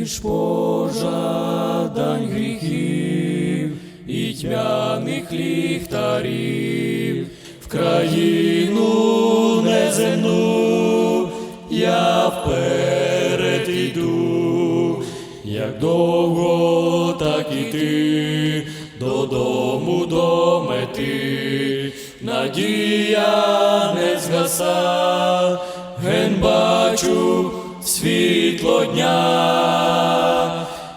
між пожадань гріхів і тьмяних ліхтарів, в країну неземну я вперед іду, як довго так іти додому до мети, надія не згаса, ген бачу світло дня,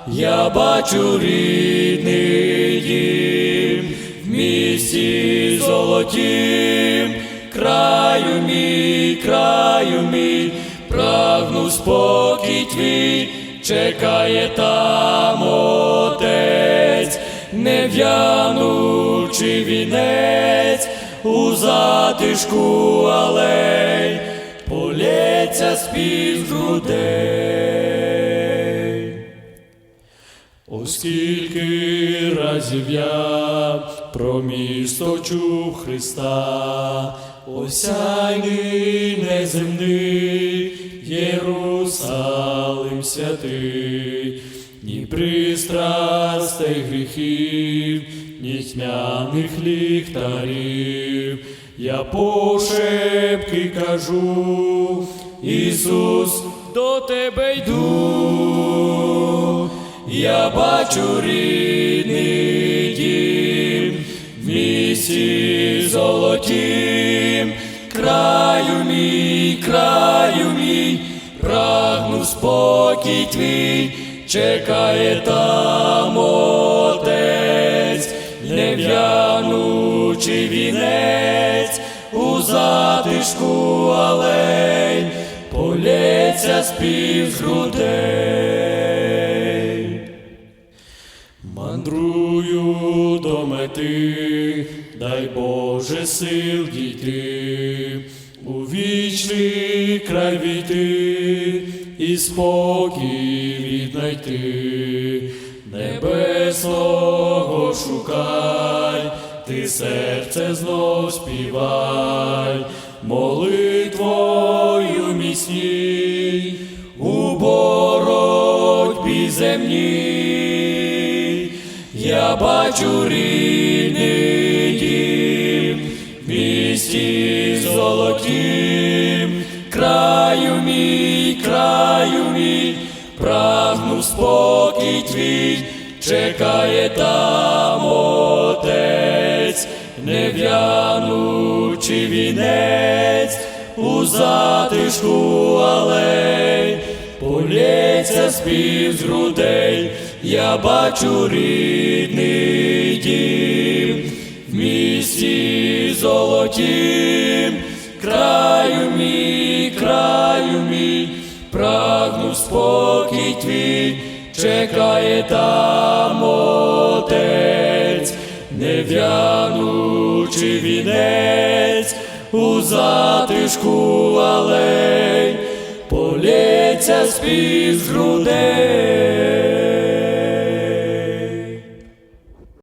я бачу рідний дім в місті золотім, краю мій, краю мій, прагну спокій твій, чекає там отець, не в'янучий вінець. У затишку алей, полється з грудей. Оскільки разів я про місто чув Христа, осяйний неземний Єрусалим святий, ні пристрастей гріхів, ні тьмяних ліхтарів, я пошепки кажу, Ісус, до тебе йду. Я бачу рідний дім в місті золотім, краю мій, краю мій, прагну спокій твій, чекає там отець, не в'янучий вінець у затишку алей, полється спів з грудей. Мандрую до мети, дай Боже сил дійти, у вічний край війти і спокій віднайти, небесного шукай, ти серце знов співай, молитвою міцній, у боротьбі земній. Я бачу рідний дім, місті золотім, спокій твій, чекає там отець, не в'янучий вінець у затишку алей, полється спів з грудей, я бачу рідний дім, в місті золотім, краю мій, краю мій, прагну спокій твій, чекає там отець, не в'янучий вінець у затишку алей, полється спів з грудей.